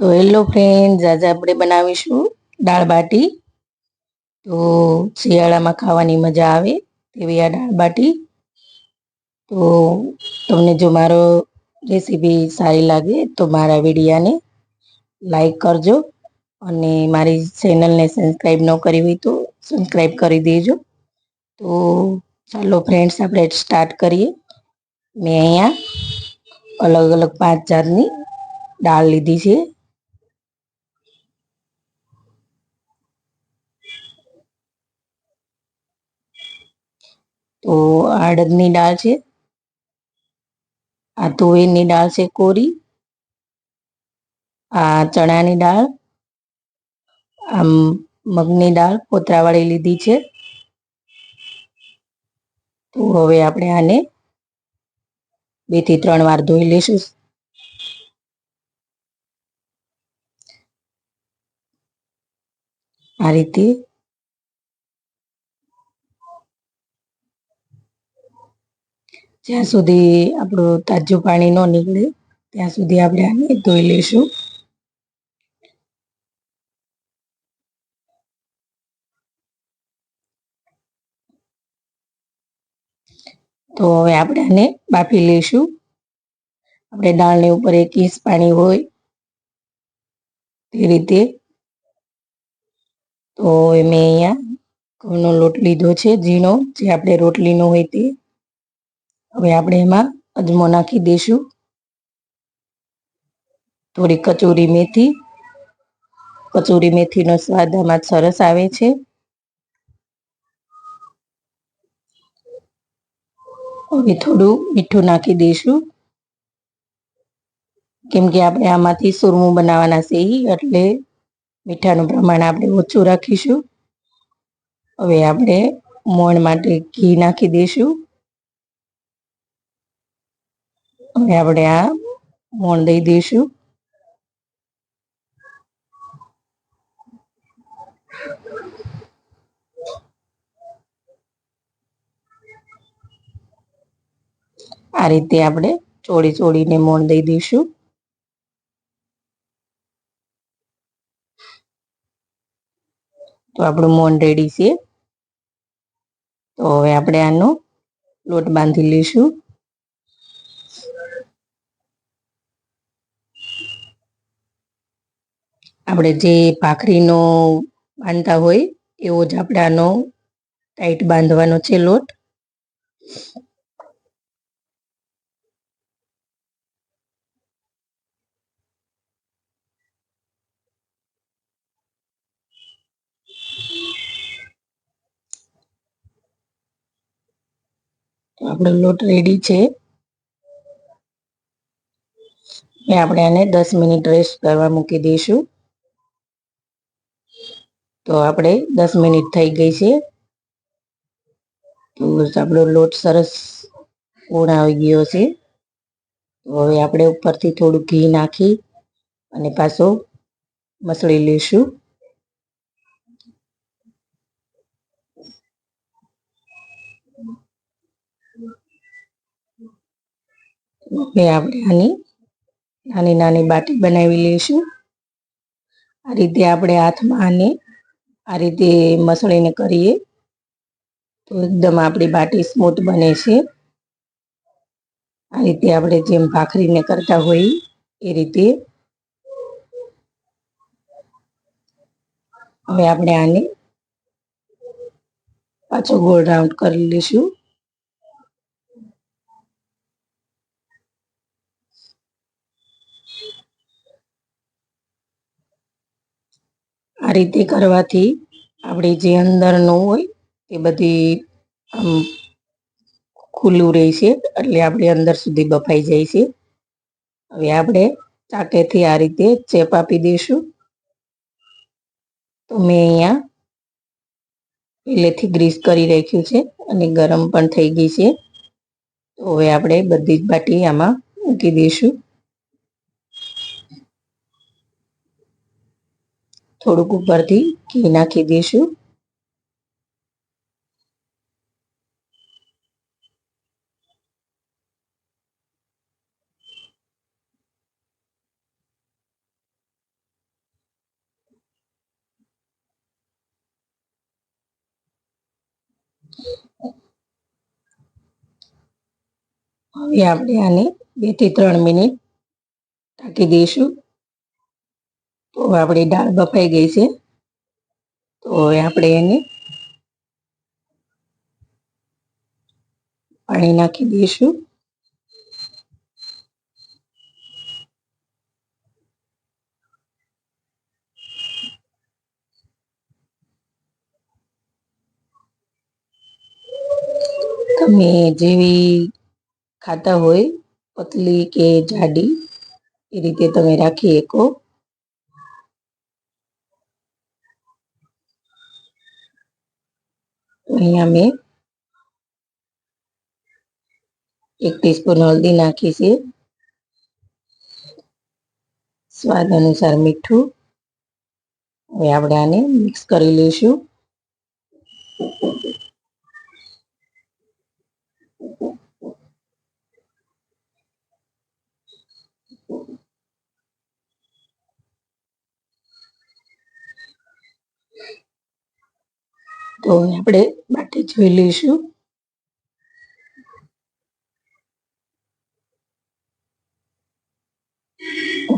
તો hello friends આજે આપણે બનાવીશું દાળ બાટી. તો શિયાળામાં ખાવાની મજા આવે તેવી આ દાળ બાટી. તો તમને જો મારો રેસીપી સારી લાગે તો મારા વિડીયાને લાઈક કરજો અને મારી ચેનલને સબસ્ક્રાઈબ ન કરી હોય તો સબસ્ક્રાઈબ કરી દેજો. તો ચાલો ફ્રેન્ડ્સ આપણે સ્ટાર્ટ કરીએ. મેં અહીંયા અલગ અલગ પાંચ જાતની દાળ લીધી છે. તો અડદની દાળ છે, આ તુવેરની દાળ છે કોરી, આ ચણાની દાળ, આમ મગની દાળ કોતરાવાળી લીધી છે. તો હવે આપણે આને બેથી ત્રણ વાર ધોઈ લઈશું આ રીતે જ્યાં સુધી આપણું તાજું પાણી ન નીકળે, ત્યાં સુધી આપણે આને ધોઈ લઈશું. તો હવે આપણે આને બાફી લઈશું. આપણે દાળની ઉપર એક ઇંચ પાણી હોય તે રીતે. તો મેં અહીંયા ઘઉંનો લોટ લીધો છે, ઝીણો, જે આપણે રોટલીનો હોય તે. હવે આપણે એમાં અજમો નાખી દઈશું. થોડી કચોરી મેથી, કચોરી મેથીનો સ્વાદ આમાં સરસ આવે છે. હવે થોડું મીઠું નાખી દઈશું. કેમ કે આપણે આમાંથી સુરમું બનાવવાના છે એટલે મીઠાનું પ્રમાણ આપણે ઓછું રાખીશું. હવે આપણે મોણ માટે ઘી નાખી દઈશું. હવે આપણે આ મોણ દઈ દઈશું આ રીતે આપણે ચોળી ચોળીને મોણ દઈ દઈશું તો આપણું મોન રેડી છે તો હવે આપણે આનો લોટ બાંધી લઈશું આપણે જે ભાખરીનો બાંધતા હોય, એવો જ આપણે આનો ટાઈટ બાંધવાનો છે લોટ. આપણો લોટ રેડી છે. આપણે આને દસ મિનિટ રેસ્ટ કરવા મૂકી દઈશું. તો આપણે દસ મિનિટ થઈ ગઈ છે. તો આપણો લોટ સરસ પૂર્ણ આવી ગયો છે. હવે આપણે ઉપરથી થોડું ઘી નાખી અને પાછો મસળી લઈશું. હવે આપણે આની નાની નાની બાટી બનાવી લઈશું. આ રીતે આપણે હાથમાં આને આ રીતે મસળીને કરીએ. તો એકદમ આપણી બાટી સ્મૂથ બને છે. આ રીતે આપણે જેમ ભાખરીને કરતા હોઈએ એ રીતે. હવે આપણે આને પાછો ગોળ રાઉન્ડ કરી લઈશું આ રીતે કરવાથી આપણે જે અંદરનું હોય એ બધી આમ ખુલ્લું રહે છે, એટલે આપણે અંદર સુધી બફાઈ જાય છે. હવે આપણે ચાકેથી આ રીતે ચેપ આપી દઈશું. તો મેં અહીંયા પહેલેથી ગ્રીસ કરી રાખ્યું છે અને ગરમ પણ થઈ ગઈ છે. તો હવે આપણે બધી જ બાટી આમાં મૂકી દઈશું. થોડુંક ઉપરથી ઘી નાખી દઈશું. હવે આપણે આને બેથી ત્રણ મિનિટ ઢાંકી દઈશું. તો આપણી દાળ બફાઈ ગઈ છે. તો હવે આપણે એને પાણી નાખી દઈશું. તમે જેવી ખાતા હોય, પતલી કે જાડી, એ રીતે તમે રાખી શકો. અહીંયા મેં એક ટીસ્પૂન હલ્દી નાખી છે. સ્વાદ અનુસાર મીઠું. હવે આપણે આને મિક્સ કરી લઈશું. તો આપણે બાટી જોઈ લઈશું.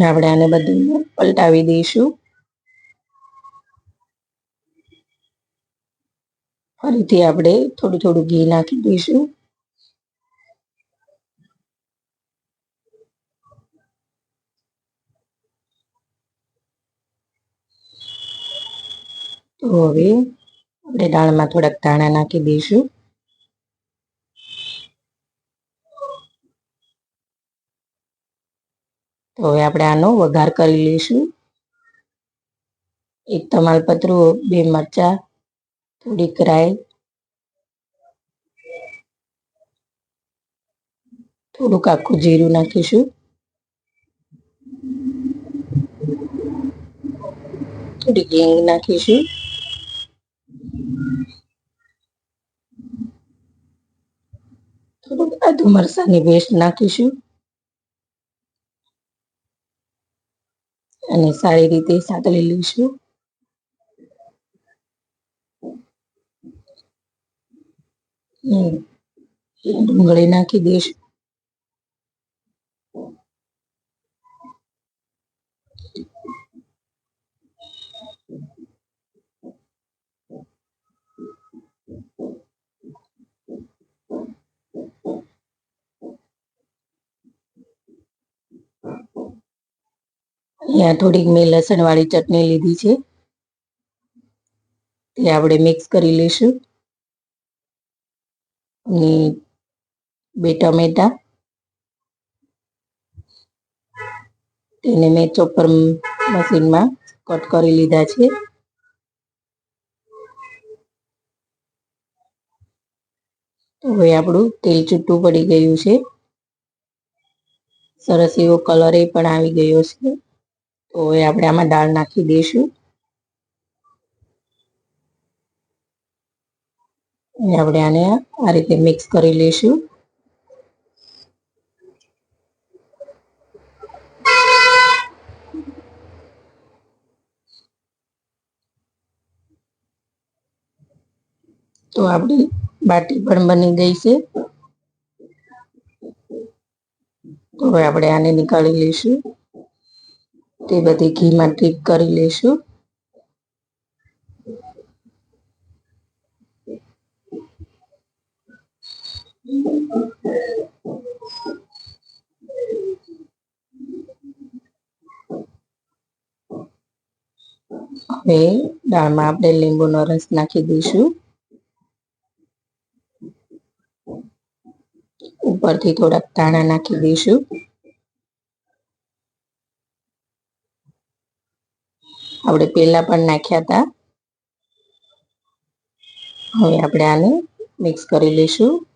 આપણે આને બધું પલટાવી દઈશું. ફરીથી આપણે થોડું થોડું ઘી નાખી દઈશું. તો હવે આપણે દાળમાં થોડાક ધાણા નાખી દઈશું. તો હવે આપણે આનો વઘાર કરી લઈશું. એક તમાલપત્રું, બે મરચા, થોડીક રાઈ, થોડુંક આખું જીરું નાખીશું. થોડીક હિંગ નાખીશું. થોડુંક આદુ મરસાની પેસ્ટ નાખીશું. અને સારી રીતે સાતળી લઈશું. ડુંગળી નાખી દઈશું. અહીંયા થોડીક મેં લસણ વાળી ચટણી લીધી છે. તે આપણે મિક્સ કરી લઈશું. અને બે ટમેટા. તેને મેં ચોપર મશીનમાં કટ કરી લીધા છે. હવે આપણું તેલ છૂટું પડી ગયું છે. સરસ એવો કલર એ પણ આવી ગયો છે. તો હવે આપણે આમાં દાળ નાખી દઈશું. આપણે આને આ રીતે મિક્સ કરી લઈશું. તો આપણી બાટી પણ બની ગઈ છે. તો હવે આપણે આને નીકાળી લઈશું. તે બધી ઘીમાં ડીપ કરી લઈશું હવે દાળમાં આપણે લીંબુનો રસ નાખી દઈશું. ઉપરથી થોડાક ધાણા નાખી દઈશું. આપણે પેલા પણ નાખ્યા હતા. હવે આપણે આને મિક્સ કરી લઈશું.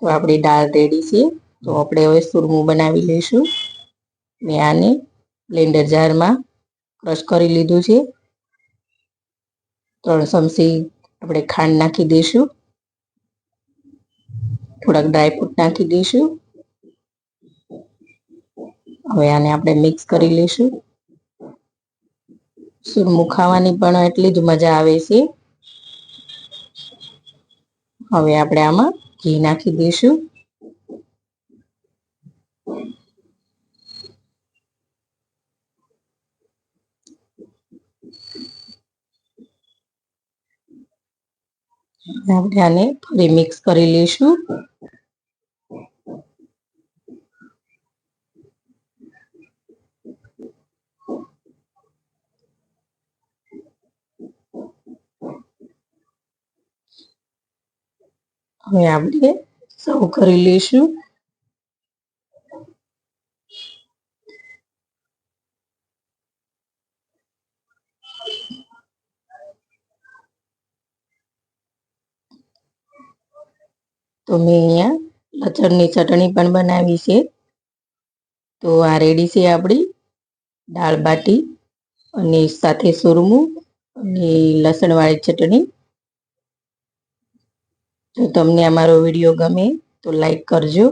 તો આપણી દાળ રેડી છે. તો આપણે હવે સુરમું બનાવી લઈશું. મેં આને બ્લેન્ડર જારમાં ક્રશ કરી લીધું છે. ત્રણ ચમચી આપણે ખાંડ નાખી દઈશું. થોડાક ડ્રાયફ્રૂટ નાખી દઈશું. હવે આને આપણે મિક્સ કરી લઈશું. સુરમું ખાવાની પણ એટલી જ મજા આવે છે. હવે આપણે આમાં ઘી નાખી દઈશું. આપણે આને ફરી મિક્સ કરી લઈશું. હવે આપણે સર્વ કરી લઈશું. તો મેં અહીંયા લસણની ચટણી પણ બનાવી છે. તો આ રેડી છે આપણી દાળ બાટી અને સાથે સુરમું અને લસણવાળી ચટણી. જો તમને અમારો વીડિયો ગમે તો લાઈક કરજો.